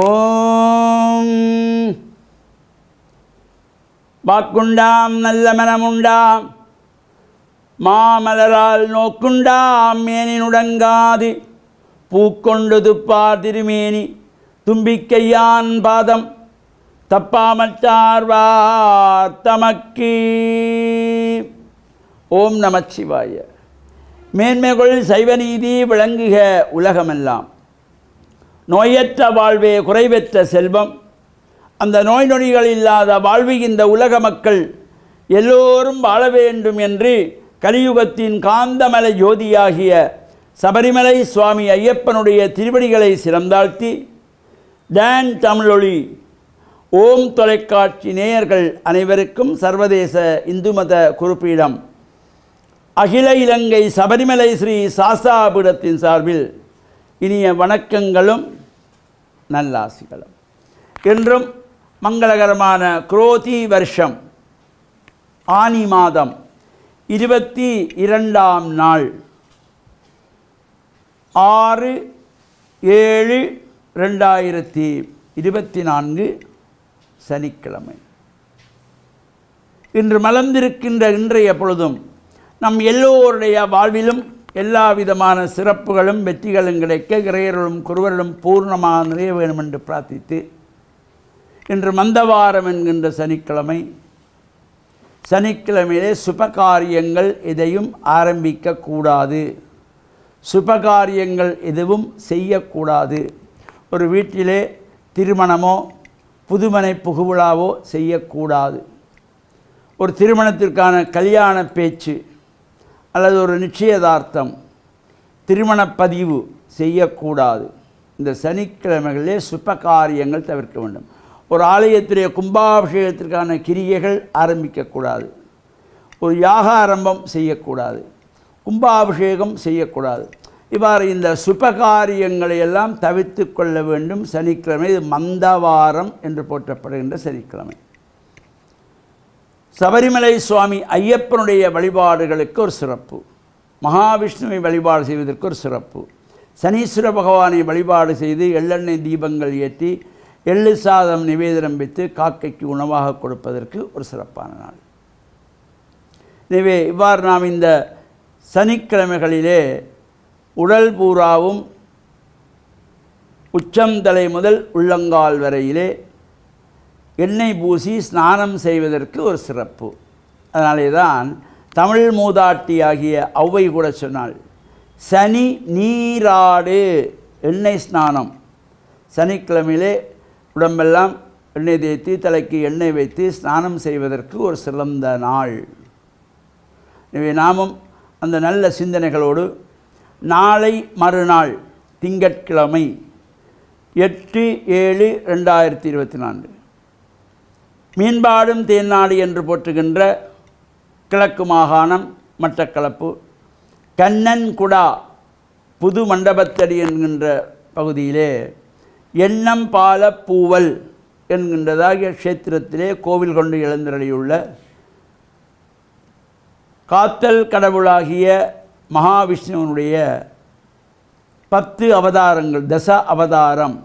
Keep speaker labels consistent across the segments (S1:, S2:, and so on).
S1: ஓம் வாக்குண்டாம் நல்ல மனமுண்டாம் மாமலரால் நோக்குண்டாம் மேனினுடங்காது பூக்கொண்டு துப்பார் திருமேனி தும்பிக்கையான் பாதம் தப்பாமற்றார்வார் தமக்கி ஓம் நமச்சிவாய மேன்மைகள் சைவநீதி விளங்குக உலகமெல்லாம் நோயற்ற வாழ்வே குறைவற்ற செல்வம் அந்த நோய் நொடிகள் இல்லாத வாழ்வு இந்த உலக மக்கள் எல்லோரும் வாழ வேண்டும் என்று கலியுகத்தின் காந்தமலை ஜோதியாகிய சபரிமலை சுவாமி ஐயப்பனுடைய திருவடிகளை சிறந்தாழ்த்தி டேன் தமிழொளி ஓம் தொலைக்காட்சி நேயர்கள் அனைவருக்கும் சர்வதேச இந்து மத குறிப்பிடம் அகில இலங்கை சபரிமலை ஸ்ரீ சாஸ்தாபுரத்தின் சார்பில் இனிய வணக்கங்களும் நல்லாசிகளும் என்றும் மங்களகரமான குரோதி வருஷம் ஆனி மாதம் இருபத்தி இரண்டாம் நாள் ஆறு ஏழு ரெண்டாயிரத்தி இருபத்தி நான்கு சனிக்கிழமை இன்று மலர்ந்திருக்கின்ற இன்றைய பொழுதும் நம் எல்லோருடைய வாழ்விலும் எல்லா விதமான சிறப்புகளும் வெற்றிகளும் கிடைக்க இறையர்களும் குருவர்களும் பூர்ணமாக நிறைய வேணும் என்று பிரார்த்தித்து இன்று மந்தவாரம் என்கின்ற சனிக்கிழமை சனிக்கிழமையிலே சுபகாரியங்கள் எதையும் ஆரம்பிக்கக்கூடாது சுபகாரியங்கள் எதுவும் செய்யக்கூடாது ஒரு வீட்டிலே திருமணமோ புதுமனை புகுவிழாவோ செய்யக்கூடாது ஒரு திருமணத்திற்கான கல்யாண பேச்சு அல்லது ஒரு நிச்சயதார்த்தம் திருமணப்பதிவு செய்யக்கூடாது இந்த சனிக்கிழமைகளிலே சுப காரியங்கள் தவிர்க்க வேண்டும் ஒரு ஆலயத்துடைய கும்பாபிஷேகத்திற்கான கிரியைகள் ஆரம்பிக்கக்கூடாது ஒரு யாக ஆரம்பம் செய்யக்கூடாது கும்பாபிஷேகம் செய்யக்கூடாது இவ்வாறு இந்த சுபகாரியங்களை எல்லாம் தவிர்த்து கொள்ள வேண்டும் சனிக்கிழமை இது மந்தவாரம் என்று போற்றப்படுகின்ற சனிக்கிழமை சபரிமலை சுவாமி ஐயப்பனுடைய வழிபாடுகளுக்கு ஒரு சிறப்பு மகாவிஷ்ணுவை வழிபாடு செய்வதற்கு ஒரு சிறப்பு சனீஸ்வர பகவானை வழிபாடு செய்து எள்ளெண்ணெய் தீபங்கள் ஏற்றி எள்ளு சாதம் நிவேதனம் வைத்து காக்கைக்கு உணவாக கொடுப்பதற்கு ஒரு சிறப்பான நாள் எனவே இவ்வாறு நாம் இந்த சனிக்கிழமைகளிலே உடல் பூராவும் உச்சந்தலை முதல் உள்ளங்கால் வரையிலே எண்ணெய் பூசி ஸ்நானம் செய்வதற்கு ஒரு சிறப்பு அதனாலே தான் தமிழ் மூதாட்டி ஆகிய ஔவை கூட சொன்னாள் சனி நீராடு எண்ணெய் ஸ்நானம் சனிக்கிழமையிலே உடம்பெல்லாம் எண்ணெய் தேய்த்து தலைக்கு எண்ணெய் வைத்து ஸ்நானம் செய்வதற்கு ஒரு சிறந்த நாள் எனவே நாமும் அந்த நல்ல சிந்தனைகளோடு நாளை மறுநாள் திங்கட்கிழமை எட்டு ஏழு ரெண்டாயிரத்தி இருபத்தி நான்கு மீன்பாடும் தேன்நாடு என்று போற்றுகின்ற கிழக்கு மாகாணம் மட்டக்களப்பு கண்ணன்குடா புது மண்டபத்தடி என்கின்ற பகுதியிலே எண்ணம் பால பூவல் என்கின்றதாகிய க்ஷேத்திரத்திலே கோவில் கொண்டு எழுந்தருளியுள்ள காத்தல் கடவுளாகிய மகாவிஷ்ணுவனுடைய பத்து அவதாரங்கள் தச அவதாரம்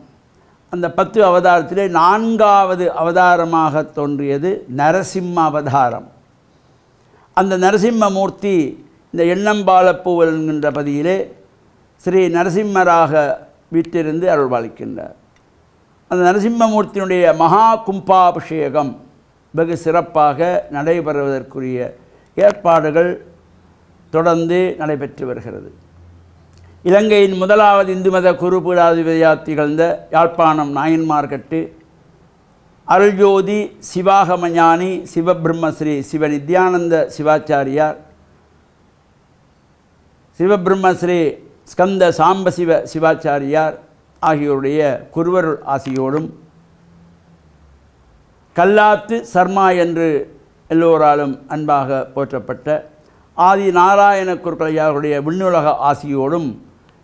S1: அந்த பத்து அவதாரத்திலே நான்காவது அவதாரமாக தோன்றியது நரசிம்ம அவதாரம் அந்த நரசிம்மமூர்த்தி இந்த எண்ணம்பாலப்பூவல் என்கின்ற பதியிலே ஸ்ரீ நரசிம்மராக வீட்டிலிருந்து அருள்பாலிக்கின்றார் அந்த நரசிம்மமூர்த்தியினுடைய மகா கும்பாபிஷேகம் வெகு சிறப்பாக நடைபெறுவதற்குரிய ஏற்பாடுகள் தொடர்ந்து நடைபெற்று வருகிறது இலங்கையின் முதலாவது இந்து மத குரு பீடாதிபதியாக திகழ்ந்த யாழ்ப்பாணம் நாயன்மார்கட்டு அருள்ஜோதி சிவாகமஞானி சிவபிரம்மஸ்ரீ சிவ நித்யானந்த சிவாச்சாரியார் சிவபிரம்மஸ்ரீ ஸ்கந்த சாம்பசிவ சிவாச்சாரியார் ஆகியோருடைய குருவருள் ஆசியோடும் கல்லாத்து சர்மா என்று எல்லோராலும் அன்பாக போற்றப்பட்ட ஆதி நாராயண குருக்கலையாருடைய விண்ணுலக ஆசியோடும்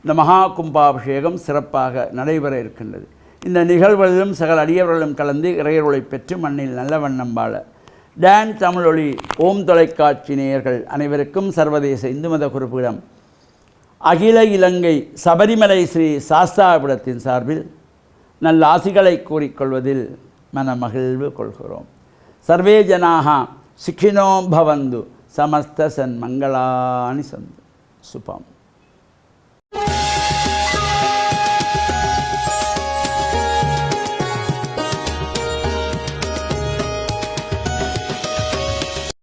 S1: இந்த மகா கும்பாபிஷேகம் சிறப்பாக நடைபெற இருக்கின்றது இந்த நிகழ்வுகளிலும் சகல அடியவர்களும் கலந்து இறையருளை பெற்று மண்ணில் நல்ல வண்ணம் வாழ டேன் தமிழொலி ஓம் தொலைக்காட்சி நேயர்கள் அனைவருக்கும் சர்வதேச இந்து மத குறிப்பிடம் அகில இலங்கை சபரிமலை ஸ்ரீ சாஸ்தாபுரத்தின் சார்பில் நல்ல ஆசிகளை கூறிக்கொள்வதில் மகிழ்வு கொள்கிறோம் சர்வே ஜனாக சிக்ஷினோம் பவந்து சமஸ்த மங்களானி சந்து சுபம்